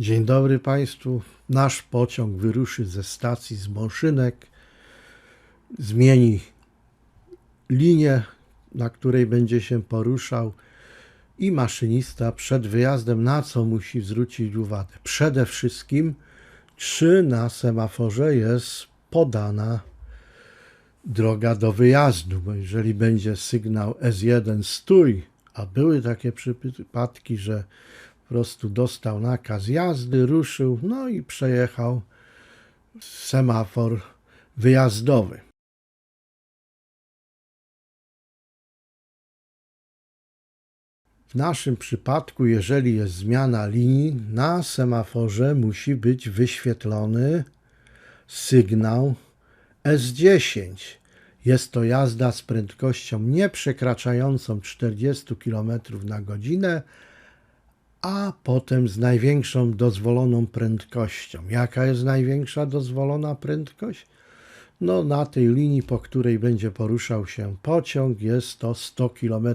Dzień dobry Państwu. Nasz pociąg wyruszy ze stacji z Mąszynek. Zmieni linię, na której będzie się poruszał. I maszynista przed wyjazdem na co musi zwrócić uwagę? Przede wszystkim, czy na semaforze jest podana droga do wyjazdu, bo jeżeli będzie sygnał S1 stój, a były takie przypadki, że prostu dostał nakaz jazdy, ruszył, no i przejechał semafor wyjazdowy. W naszym przypadku, jeżeli jest zmiana linii, na semaforze musi być wyświetlony sygnał S10. Jest to jazda z prędkością nie przekraczającą 40 km na godzinę, a potem z największą dozwoloną prędkością. Jaka jest największa dozwolona prędkość? No, na tej linii, po której będzie poruszał się pociąg, jest to 100 km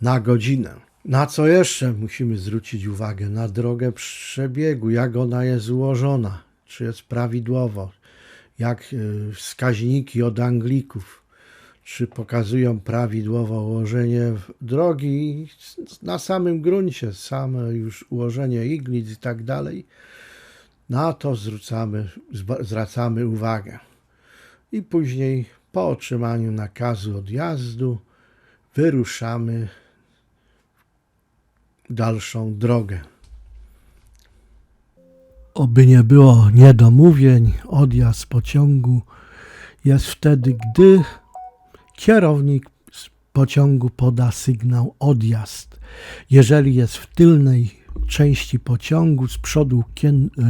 na godzinę. Na co jeszcze musimy zwrócić uwagę? Na drogę przebiegu, jak ona jest ułożona, czy jest prawidłowo, jak y, wskaźniki od Anglików, czy pokazują prawidłowo ułożenie drogi na samym gruncie, same już ułożenie iglic i tak dalej. Na to zwracamy, zwracamy uwagę. I później po otrzymaniu nakazu odjazdu wyruszamy dalszą drogę. Oby nie było niedomówień, odjazd pociągu jest wtedy, gdy kierownik pociągu poda sygnał odjazd. Jeżeli jest w tylnej części pociągu, z przodu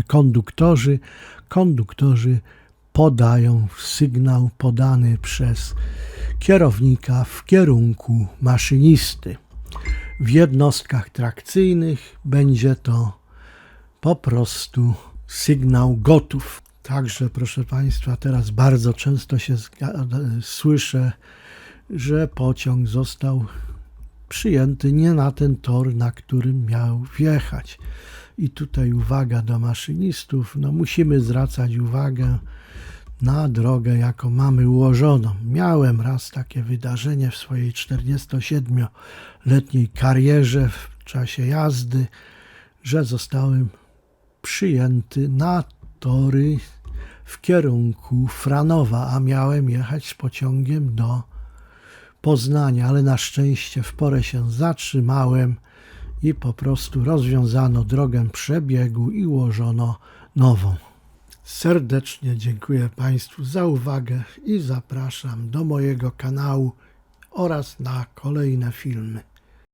konduktorzy, konduktorzy podają sygnał podany przez kierownika w kierunku maszynisty. W jednostkach trakcyjnych będzie to po prostu sygnał gotów. Także, proszę Państwa, teraz bardzo często się słyszę, że pociąg został przyjęty nie na ten tor, na którym miał wjechać. I tutaj uwaga do maszynistów, no musimy zwracać uwagę na drogę, jaką mamy ułożoną. Miałem raz takie wydarzenie w swojej 47-letniej karierze w czasie jazdy, że zostałem przyjęty na tory w kierunku Franowa, a miałem jechać z pociągiem do Poznania, ale na szczęście w porę się zatrzymałem i po prostu rozwiązano drogę przebiegu i ułożono nową. Serdecznie dziękuję Państwu za uwagę i zapraszam do mojego kanału oraz na kolejne filmy.